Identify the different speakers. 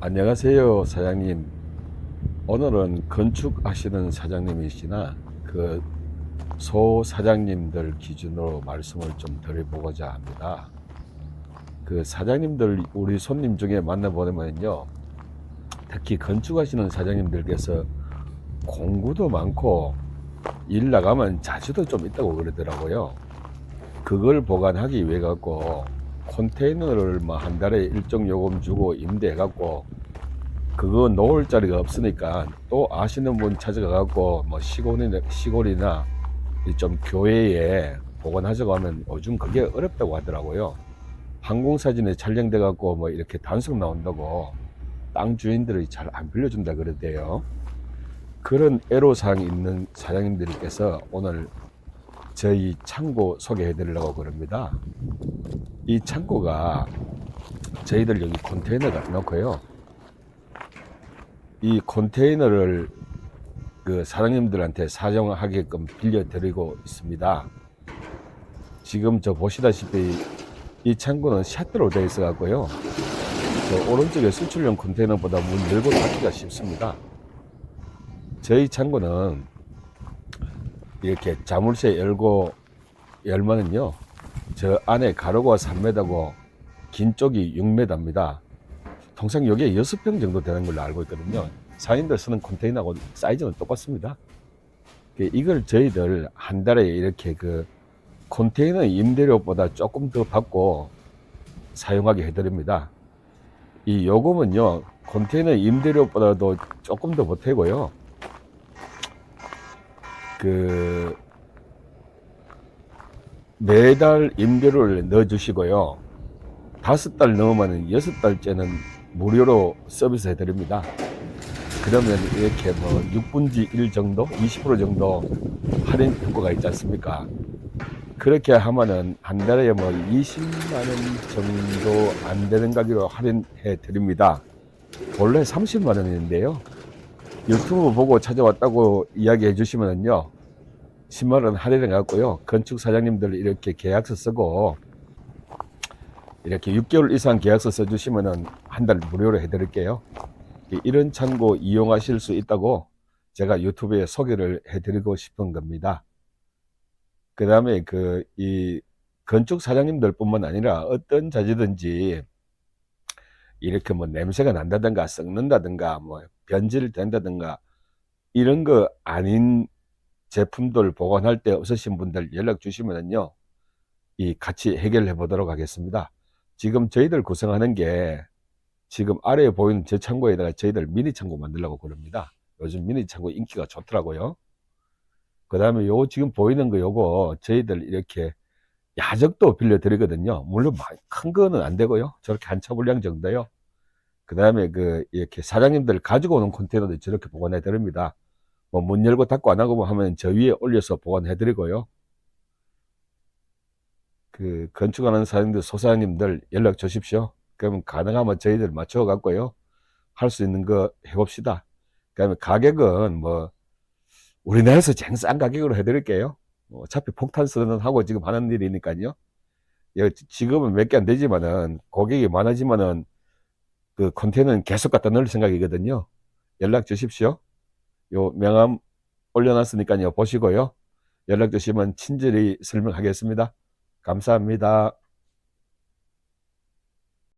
Speaker 1: 안녕하세요, 사장님. 오늘은 건축하시는 사장님이시나 그 소 사장님들 기준으로 말씀을 좀 드려보고자 합니다. 그 사장님들 우리 손님 중에 만나보면요, 특히 건축하시는 사장님들께서 공구도 많고 일 나가면 자주도 좀 있다고 그러더라고요. 그걸 보관하기 위해 갖고 컨테이너를 뭐 한 달에 일정 요금 주고 임대해 갖고 그거 놓을 자리가 없으니까 또 아시는 분 찾아가 갖고 뭐 시골이나 시골이나 이좀 교회에 보관하자고 하면 요즘 그게 어렵다고 하더라고요. 항공사진에 촬영돼 갖고 뭐 이렇게 단속 나온다고 땅 주인들이 잘 안 빌려준다 그러대요. 그런 애로사항이 있는 사장님들께서 오늘 저희 창고 소개해 드리려고 그럽니다. 이 창고가 저희들 여기 컨테이너가 넣고요. 이 컨테이너를 그 사장님들한테 사용하게끔 빌려 드리고 있습니다. 지금 저 보시다시피 이 창고는 샷으로 되어 있어 갖고요. 저 오른쪽에 수출용 컨테이너보다 문 열고 닫기가 쉽습니다. 저희 창고는 이렇게 자물쇠 열고 열면은요, 저 안에 가로가 3m고 긴 쪽이 6m입니다. 통상 여기에 6평 정도 되는 걸로 알고 있거든요. 사인들 쓰는 컨테이너하고 사이즈는 똑같습니다. 그 이걸 저희들 한 달에 이렇게 그 컨테이너 임대료보다 조금 더 받고 사용하게 해드립니다. 이 요금은요, 컨테이너 임대료보다도 조금 더 보태고요. 그 매달 임대료를 넣어주시고요. 다섯 달 넘으면 여섯 달째는 무료로 서비스 해드립니다. 그러면 이렇게 뭐 6분지 1 정도, 20% 정도 할인 효과가 있지 않습니까? 그렇게 하면은 한 달에 뭐 20만 원 정도 안 되는 가격으로 할인해 드립니다. 원래 30만 원인데요. 유튜브 보고 찾아왔다고 이야기해 주시면은요. 10만 원 할인해 갖고요. 건축 사장님들 이렇게 계약서 쓰고 이렇게 6개월 이상 계약서 써 주시면은 한 달 무료로 해 드릴게요. 이런 창고 이용하실 수 있다고 제가 유튜브에 소개를 해 드리고 싶은 겁니다. 그 다음에 그 이 건축 사장님들 뿐만 아니라 어떤 자재든지 이렇게 뭐 냄새가 난다든가 썩는다든가 뭐 변질된다든가 이런 거 아닌 제품들 보관할 때 없으신 분들 연락 주시면은요 이 같이 해결해 보도록 하겠습니다. 지금 저희들 구성하는 게 지금 아래에 보이는 저 창고에다가 저희들 미니 창고 만들려고 그럽니다. 요즘 미니 창고 인기가 좋더라고요. 그 다음에 요 지금 보이는 거 요거 저희들 이렇게 야적도 빌려 드리거든요. 물론 큰 거는 안 되고요. 저렇게 한 차분량 정도요. 그 다음에 그 이렇게 사장님들 가지고 오는 컨테이너도 저렇게 보관해 드립니다. 뭐 문 열고 닫고 안 하고 뭐 하면 저 위에 올려서 보관해 드리고요. 그 건축하는 사장님들 소사장님들 연락 주십시오. 그러면 가능하면 저희들 맞춰 갖고요. 할 수 있는 거 해봅시다. 그 다음에 가격은 뭐 우리나라에서 제일 싼 가격으로 해드릴게요. 뭐 어차피 폭탄 선언하고 지금 하는 일이니까요. 예, 지금은 몇 개 안 되지만은 고객이 많아지면은 그 컨테이너는 계속 갖다 넣을 생각이거든요. 연락 주십시오. 요 명함 올려놨으니까요. 보시고요. 연락 주시면 친절히 설명하겠습니다. 감사합니다.